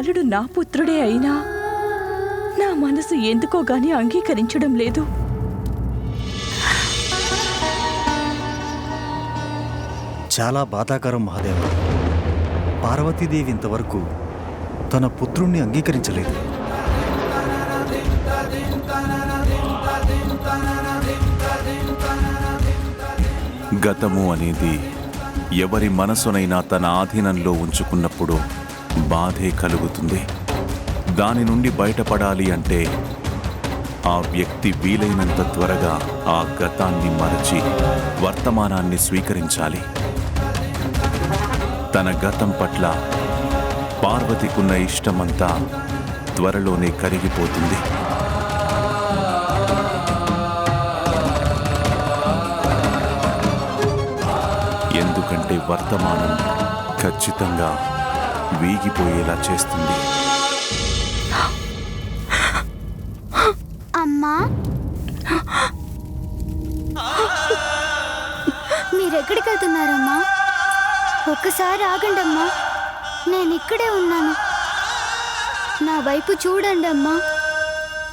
బాలుడు నా పుత్రుడే అయినా నా మనసు ఎందుకో గాని అంగీకరించడం లేదు. చాలా బాధాకరం మహాదేవ. పార్వతీదేవి ఇంతవరకు తన పుత్రుణ్ణి అంగీకరించలేదు. గతము అనేది ఎవరి మనసునైనా తన ఆధీనంలో ఉంచుకున్నప్పుడు బాధే కలుగుతుంది. దాని నుండి బయటపడాలి అంటే ఆ వ్యక్తి వీలైనంత త్వరగా ఆ గతాన్ని మరచి వర్తమానాన్ని స్వీకరించాలి. తన గతం పట్ల పార్వతికున్న ఇష్టమంతా త్వరలోనే కరిగిపోతుంది. ఎందుకంటే వర్తమానం ఖచ్చితంగా వీగిపోయేలా చేస్తుంది. అమ్మా. మీరెక్కడికి వెళ్తున్నారమ్మా ఒక్కసారి ఆగండి అమ్మా నేను ఇక్కడే ఉన్నాను. నా వైపు చూడండి అమ్మా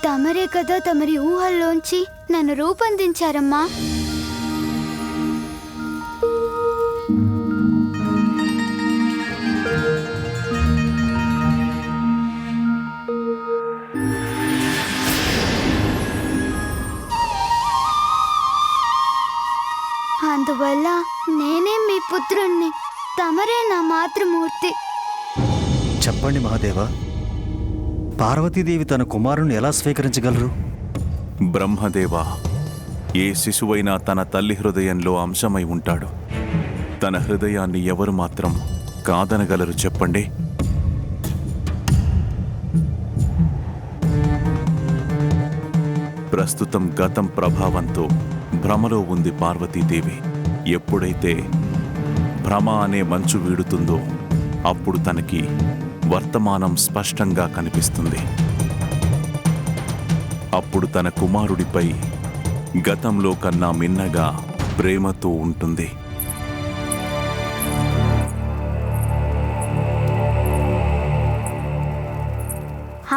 తమరే కదా తమరి ఊహల్లోంచి నన్ను రూపొందించారమ్మా. అందువల్ల నేనే మీ పుత్రుణ్ణి. తమరే నా మాతృమూర్తి. చెప్పండి మహాదేవ పార్వతీదేవి తన కుమారుణ్ణి ఎలా స్వీకరించగలరు? బ్రహ్మదేవ ఏ శిశువైనా తన తల్లి హృదయంలో అంశమై ఉంటాడు. తన హృదయాన్ని ఎవరు మాత్రం కాదనగలరు చెప్పండి. ప్రస్తుతం గతం ప్రభావంతో భ్రమలో ఉంది పార్వతీదేవి. ఎప్పుడైతే భ్రమ అనే మంచు వీడుతుందో అప్పుడు తనకి వర్తమానం స్పష్టంగా కనిపిస్తుంది. అప్పుడు తన కుమారుడిపై గతంలో కన్నా మిన్నగా ప్రేమతో ఉంటుంది.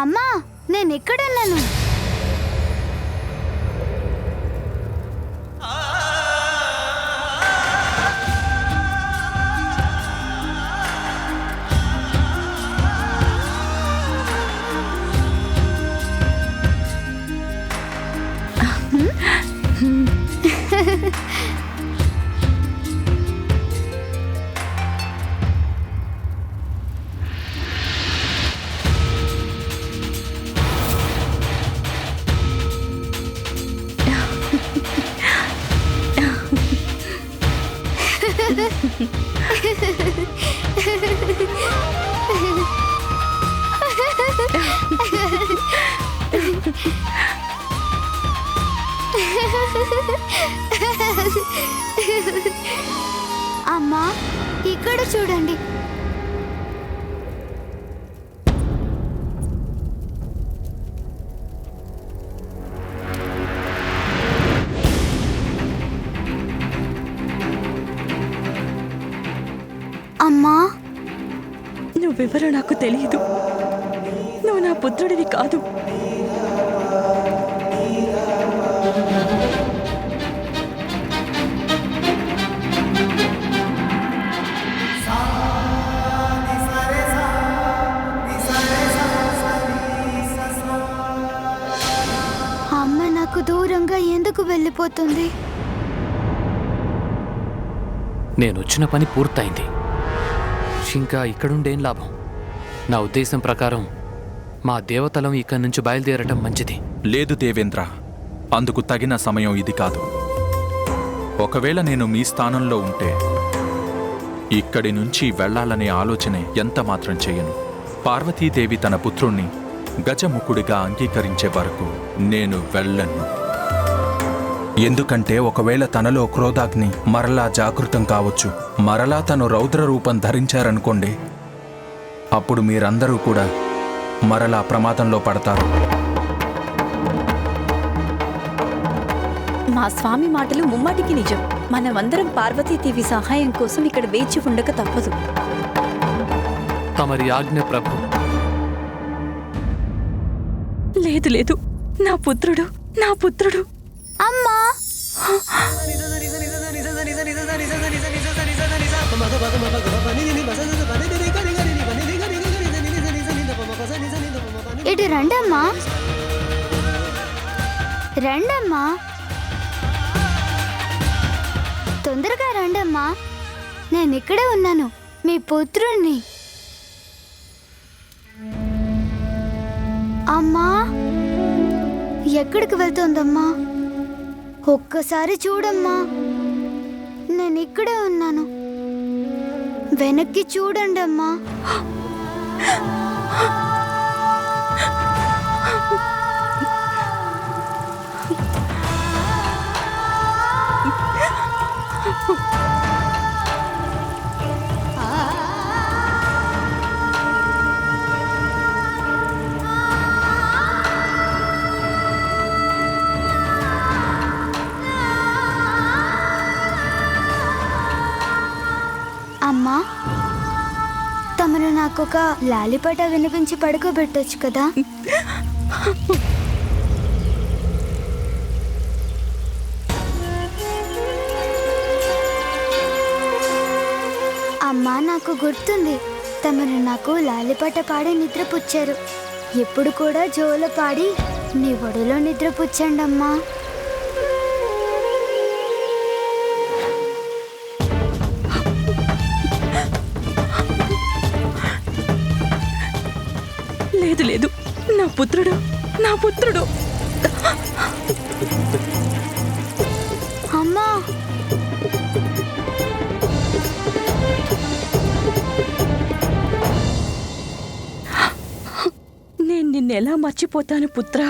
అమ్మా నేను నువ్వెవరో నాకు తెలియదు నువ్వు నా పుత్రుడివి కాదు. అమ్మ నాకు దూరంగా ఎందుకు వెళ్ళిపోతుంది? నేను వచ్చిన పని పూర్తయింది. ఇంకా ఇక్కడుండేం లాభం? నా ఉద్దేశం ప్రకారం మా దేవతలం ఇక్కడి నుంచి బయలుదేరటం మంచిది. లేదు దేవేంద్ర అందుకు తగిన సమయం ఇది కాదు. ఒకవేళ నేను మీ స్థానంలో ఉంటే ఇక్కడి నుంచి వెళ్ళాలనే ఆలోచనే ఎంత మాత్రం చేయను. పార్వతీదేవి తన పుత్రుణ్ణి గజముఖుడిగా అంగీకరించే వరకు నేను వెళ్ళను. ఎందుకంటే ఒకవేళ తనలో క్రోధాగ్ని మరలా జాగృతం కావచ్చు. మరలా తను రౌద్ర రూపం ధరించారనుకోండి అప్పుడు మీరందరూ కూడా మరలా ప్రమాదంలో పడతారు. మా స్వామి మాటలు ముమ్మాటికి నిజం. మనమందరం పార్వతీదేవి సహాయం కోసం ఇక్కడ వేచి ఉండక తప్పదు. తమరి ఆజ్ఞ ప్రభు. లేదు లేదు. నా పుత్రుడు నా పుత్రుడు. అమ్మా. ఇటు రండమ్మా. రండమ్మా. తొందరగా రండమ్మా. నేను ఇక్కడే ఉన్నాను మీ పుత్రుణ్ణి. అమ్మా ఎక్కడికి వెళ్తోందమ్మా? ఒక్కసారి చూడమ్మా. నేను ఇక్కడే ఉన్నాను. వెనక్కి చూడండి తమరు నాకు ఒక లాలిపాట వినిపించి పడుకోబెట్టొచ్చు కదా? అమ్మా నాకు గుర్తుంది. తమరు నాకు లాలిపాట పాడి నిద్రపుచ్చారు. ఎప్పుడు కూడా జోలు పాడి నీ ఒడిలో నిద్రపుచ్చండమ్మా. అమ్మా లేదు. నా పుత్రుడు నా పుత్రుడు. అమ్మా. నేను నిన్నెలా మర్చిపోతాను పుత్రా?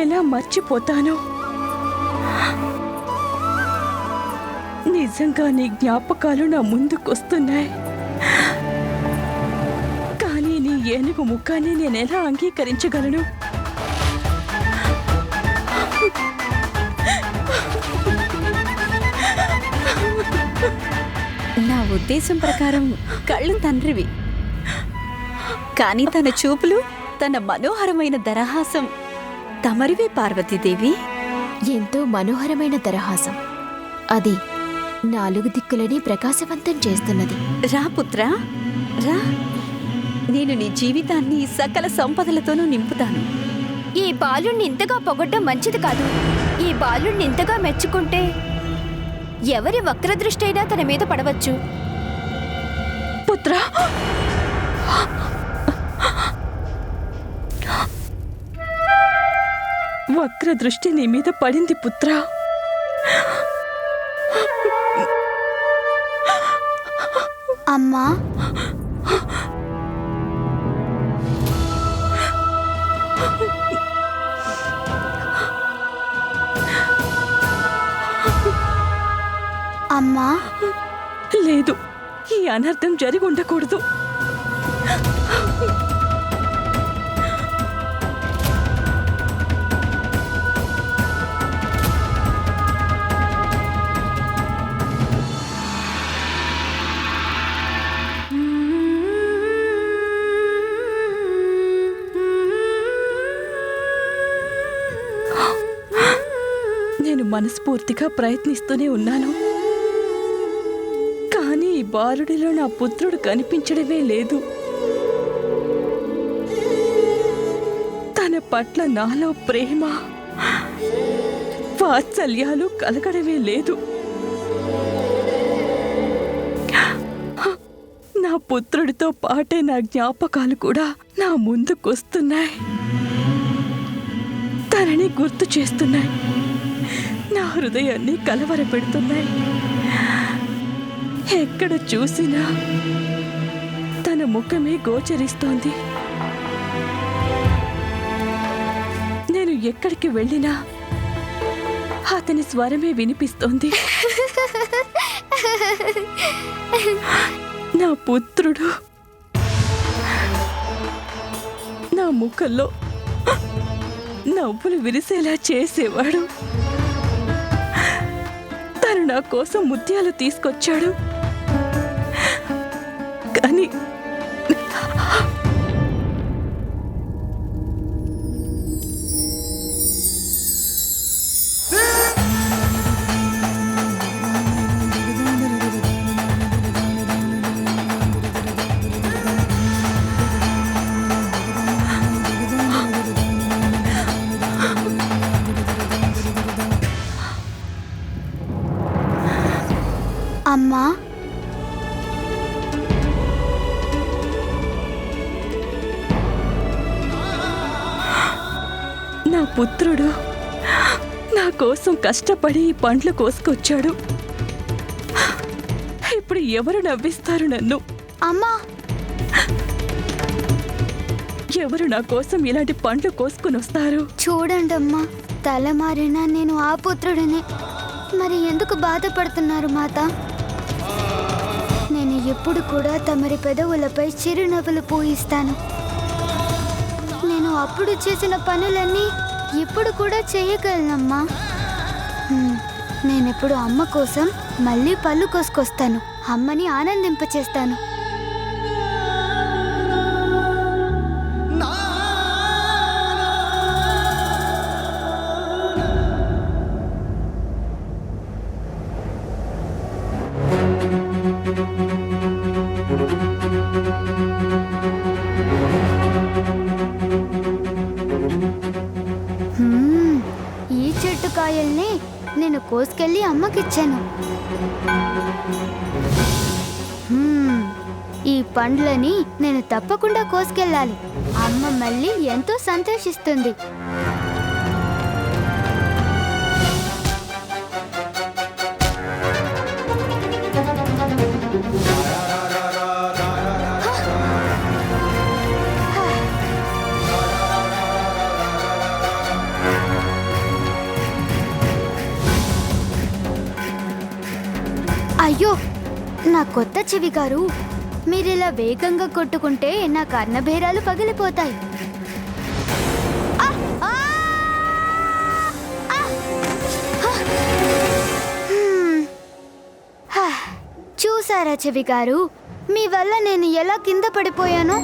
ఎలా మర్చిపోతాను? నిజంగా నీ జ్ఞాపకాలు నా ముందుకొస్తున్నాయి. ఏనుగు ముఖాన్ని నేను ఎలా అంగీకరించగలను? నా ఉద్దేశం ప్రకారం కళ్ళు తండ్రివి. కానీ తన చూపులు తన మనోహరమైన దరహాసం తమరివే పార్వతీదేవి. ఎంతో మనోహరమైన దరహాసం. అది నాలుగు దిక్కులని ప్రకాశవంతం చేస్తున్నది. రా పుత్రా రా. నేను నీ జీవితాన్ని సకల సంపదలతోనూ నింపుతాను. ఈ బాలుణ్ణి ఇంతగా పొగడ్డం మంచిది కాదు. ఈ బాలుణ్ణి ఇంతగా మెచ్చుకుంటే ఎవరి వక్రదృష్టి అయినా తన మీద పడవచ్చు. పుత్రా! వక్ర దృష్టి నీ మీద పడింది పుత్రా. అమ్మా! అమ్మా. లేదు ఈ అనర్థం జరిగి ఉండకూడదు. నేను మనస్ఫూర్తిగా ప్రయత్నిస్తూనే ఉన్నాను. బాలుడిలో నా పుత్రుడు కనిపించడమే లేదు. తన పట్ల నాలో ప్రేమ వాత్సల్యాలు కలగడమే లేదు. నా పుత్రుడితో పాటే నా జ్ఞాపకాలు కూడా నా ముందుకొస్తున్నాయి. తనని గుర్తు చేస్తున్నాయి. నా హృదయాన్ని కలవరపెడుతున్నాయి. ఎక్కడ చూసినా తన ముఖమే గోచరిస్తోంది. నేను ఎక్కడికి వెళ్ళినా అతని స్వరమే వినిపిస్తోంది. నా పుత్రుడు నా ముఖంలో నవ్వులు విరిసేలా చేసేవాడు. తను నా కోసం ముత్యాలు తీసుకొచ్చాడు. అమ్మా. నా పుత్రుడు నా కోసం కష్టపడి ఈ పండ్లు కోసుకొచ్చాడు. ఇప్పుడు ఎవరు నవ్విస్తారు నన్ను? అమ్మా. ఎవరు నా కోసం ఇలాంటి పండ్లు కోసుకుని వస్తారు చూడండి అమ్మా తల మారినా నేను ఆ పుత్రుడిని. మరి ఎందుకు బాధపడుతున్నారు మాత? ఎప్పుడు కూడా తమరి పెదవులపై చిరునవ్వులు పూయిస్తాను. నేను అప్పుడు చేసిన పనులన్నీ ఇప్పుడు కూడా చేయగలనమ్మా. నేనెప్పుడు అమ్మ కోసం మళ్ళీ పళ్ళు కోసుకొస్తాను. అమ్మని ఆనందింపచేస్తాను. పండ్లని నేను తప్పకుండా కోసుకెళ్ళాలి. అమ్మ మళ్ళీ ఎంతో సంతోషిస్తుంది. అయ్యో నా కొత్త చెవి గారు మీరిలా వేగంగా కొట్టుకుంటే నా కర్ణభేరాలు పగిలిపోతాయి. హ! చూసారా చెవి గారు? మీ వల్ల నేను ఎలా కింద పడిపోయాను?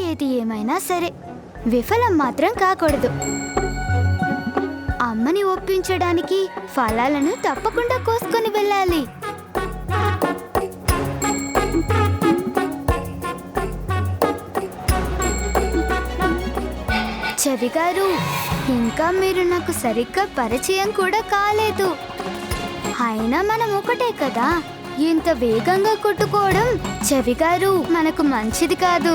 ఏది ఏమైనా సరే విఫలం మాత్రం కాకూడదు. అమ్మని ఒప్పించడానికి ఫలాలను తప్పకుండా కోసుకొని వెళ్ళాలి. చెవి గారు ఇంకా మీరు నాకు సరిగ్గా పరిచయం కూడా కాలేదు. అయినా మనం ఒకటే కదా? ఇంత వేగంగా కొట్టుకోవడం చెవి గారు మనకు మంచిది కాదు.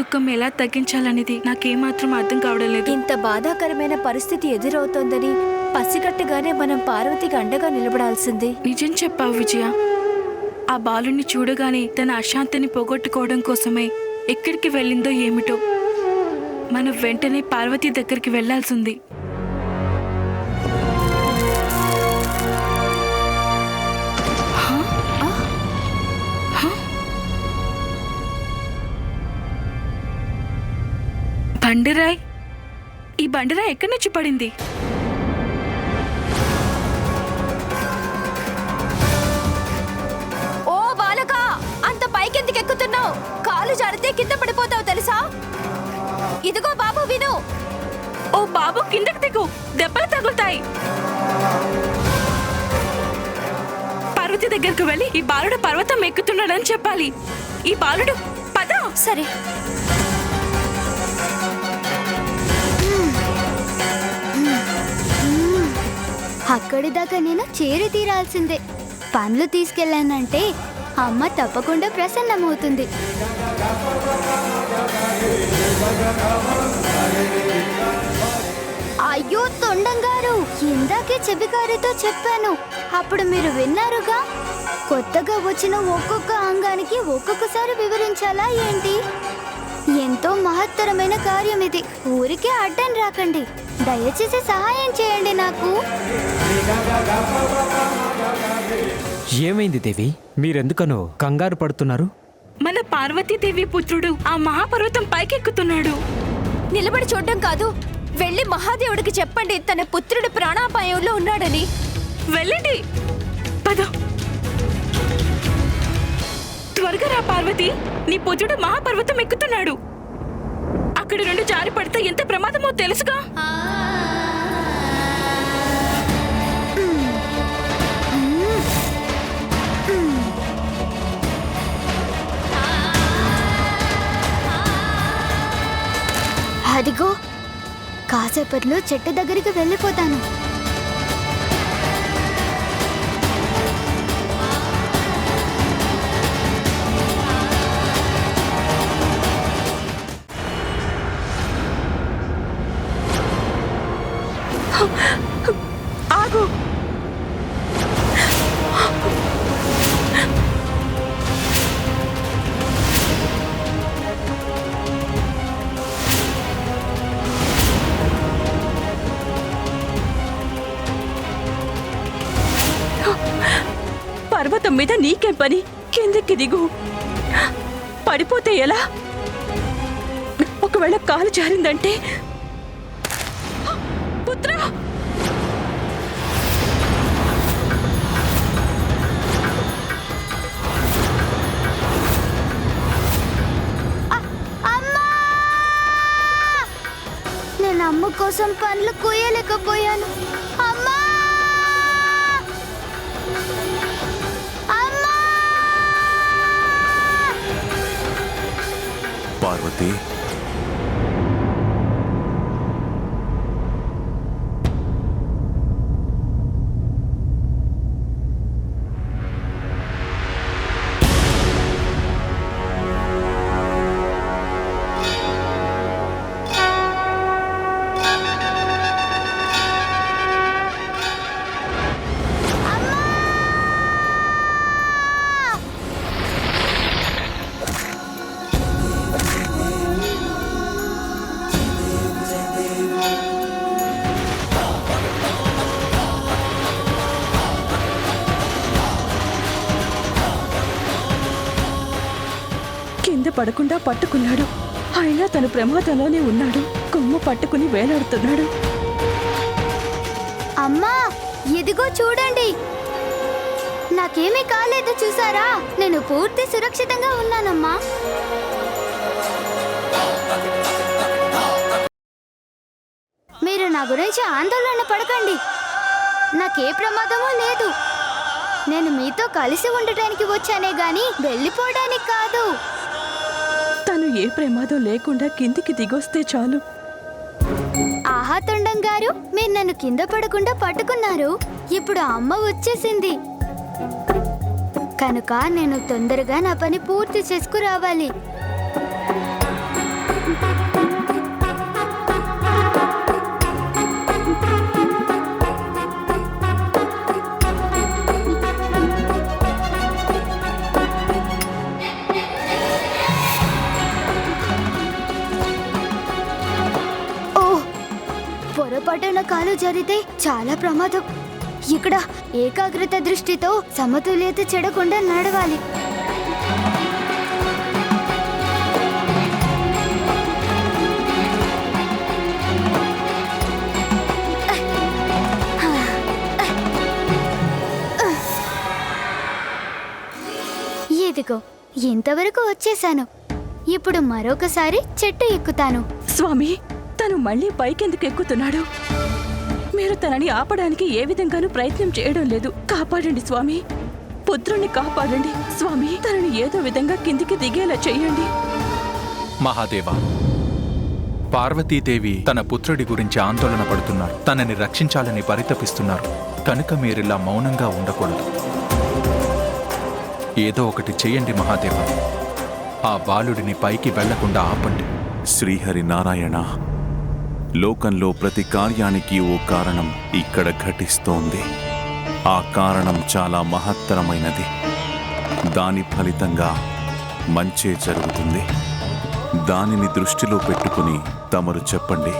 దుఃఖం ఎలా తగ్గించాలనేది నాకేమాత్రం అర్థం కావడం లేదు. ఇంత బాధాకరమైన పరిస్థితి ఎదురవుతోందని పసిగట్టగానే మనం పార్వతికి అండగా నిలబడాల్సింది. నిజం చెప్పావు విజయ. ఆ బాలుని చూడగానే తన అశాంతిని పోగొట్టుకోవడం కోసమే ఎక్కడికి వెళ్ళిందో ఏమిటో మనం వెంటనే పార్వతి దగ్గరికి వెళ్ళాల్సింది. బండరాయ్ ఈ బండరాయ్ ఎక్కడి నుంచి పడింది? ఓ బాలక అంత పైకెందుకు ఎక్కుతున్నావు? కాలు జారితే కింద పడిపోతావు తెలుసా? ఇదిగో బాబు విను. ఓ బాబు కిందకి దిగు. దెబ్బలు తగులుతాయి. పార్వతి దగ్గరకు వెళ్ళి ఈ బాలుడు పర్వతం ఎక్కుతున్నాడని చెప్పాలి. ఈ బాలుడు పద. సరే. అక్కడి దాకా నేను చేరి తీరాల్సిందే. పండ్లు తీసుకెళ్ళానంటే అమ్మ తప్పకుండా ప్రసన్నమవుతుంది. అయ్యో తొండంగారు ఇందాకే చెబికారితో చెప్పాను. అప్పుడు మీరు విన్నారుగా? కొత్తగా వచ్చిన ఒక్కొక్క అంగానికి ఒక్కొక్కసారి వివరించాలా ఏంటి? ఎంతో మహత్తరమైన కార్యం ఇది ఊరికే అడ్డం రాకండి. దయచేసి సహాయం చేయండి నాకు. ఏమైంది దేవి? మీరెందుకనో కంగారు పడుతున్నారు? మన పార్వతీదేవి పుత్రుడు ఆ మహాపర్వతం పైకెక్కుతున్నాడు. నిలబడి చూడడం కాదు వెళ్ళి మహాదేవుడికి చెప్పండి తన పుత్రుడు ప్రాణాపాయంలో ఉన్నాడని. వెళ్ళండి. పద. త్వరగా రా పార్వతి. నీ పుత్రుడు మహాపర్వతం ఎక్కుతున్నాడు. అక్కడి నుండి జారి పడితే ఎంత ప్రమాదమో తెలుసుగా. అదిగో కాసేపట్లో చెట్టు దగ్గరికి వెళ్ళిపోతాను. ఆగు. పర్వతం మీద నీకేం పని? కిందకి దిగు. పడిపోతే ఎలా? ఒకవేళ కాలు జారిందంటే కోసం పండ్లు కొయ్యలేకపోయాను. అమ్మా! పార్వతి పడకుండా పట్టుకున్నాడు. అయినా తను ప్రమాదంలోనే ఉన్నాడు. కొమ్మ పట్టుకుని వేలాడుతున్నాడు. అమ్మా ఇదిగో చూడండి. నాకేమీ కాలేదు చూసారా? నేను పూర్తి సురక్షితంగా ఉన్నానమ్మా. మీరు నా గురించి ఆందోళన పడకండి. నాకే ప్రమాదమూ లేదు. నేను మీతో కలిసి ఉండటానికి వచ్చానే గాని వెళ్ళిపోవడానికి కాదు. ఏ ప్రమాదం లేకుండా కిందికి దిగొస్తే చాలు. ఆహా తొండం గారు మీరు నన్ను కింద పడకుండా పట్టుకున్నారు. ఇప్పుడు అమ్మ వచ్చేసింది. కనుక నేను తొందరగా నా పని పూర్తి చేసుకురావాలి. పొరపాటున కాలు జరిగితే చాలా ప్రమాదం. ఇక్కడ ఏకాగ్రత దృష్టితో సమతుల్యత చెడకుండా నడవాలి. ఇదిగో ఇంతవరకు వచ్చేసాను. ఇప్పుడు మరొకసారి చెట్టు ఎక్కుతాను. స్వామి తను మళ్ళీ పైకెందుకు ఎక్కుతున్నాడు? మీరు తనని ఆపడానికి ఏ విధంగానూ ప్రయత్నం చేయడం లేదు. కాపాడండి స్వామి. పుత్రుణ్ణి కాపాడండి స్వామి. తనని ఏదో విధంగా కిందికి దిగేలా చెయ్యండి మహాదేవ పార్వతీదేవి తన పుత్రుడి గురించి ఆందోళన పడుతున్నారు. తనని రక్షించాలని పరితపిస్తున్నారు. కనుక మీరిలా మౌనంగా ఉండకూడదు. ఏదో ఒకటి చెయ్యండి మహాదేవ. ఆ బాలుడిని పైకి వెళ్ళకుండా ఆపండి. శ్రీహరి నారాయణ లోకంలో ప్రతి కార్యానికి ఓ కారణం ఇక్కడ ఘటిస్తోంది. ఆ కారణం చాలా మహత్తరమైనది. దాని ఫలితంగా మంచే జరుగుతుంది. దానిని దృష్టిలో పెట్టుకుని తమరు చెప్పండి.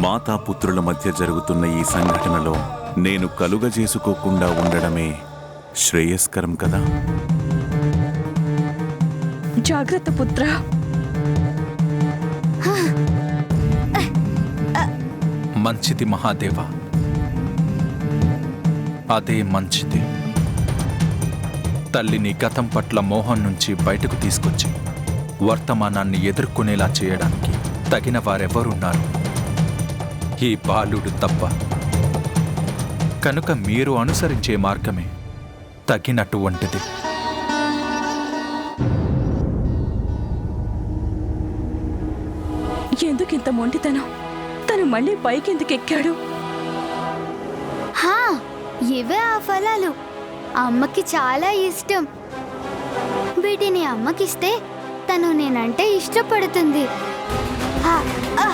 మాతాపుత్రుల మధ్య జరుగుతున్న ఈ సంఘటనలో నేను కలుగజేసుకోకుండా ఉండడమే శ్రేయస్కరం కదా? జాగ్రత్త పుత్ర. మంచిది మహాదేవ. అదే మంచిది. తల్లిని గతం పట్ల మోహం నుంచి బయటకు తీసుకొచ్చి వర్తమానాన్ని ఎదుర్కొనేలా చేయడానికి తగిన వారెవరున్నారు? ఈ బాలుడు తప్ప. కనుక మీరు అనుసరించే మార్గమే తగినటువంటిది. ఇంత మొండితనం? తను మళ్ళీ పైకెందుకు ఎక్కాడు హా ఇవే ఆ ఫలాలు. అమ్మకి చాలా ఇష్టం. వీటిని అమ్మకిస్తే తను నేనంటే ఇష్టపడుతుంది. హా, ఆ,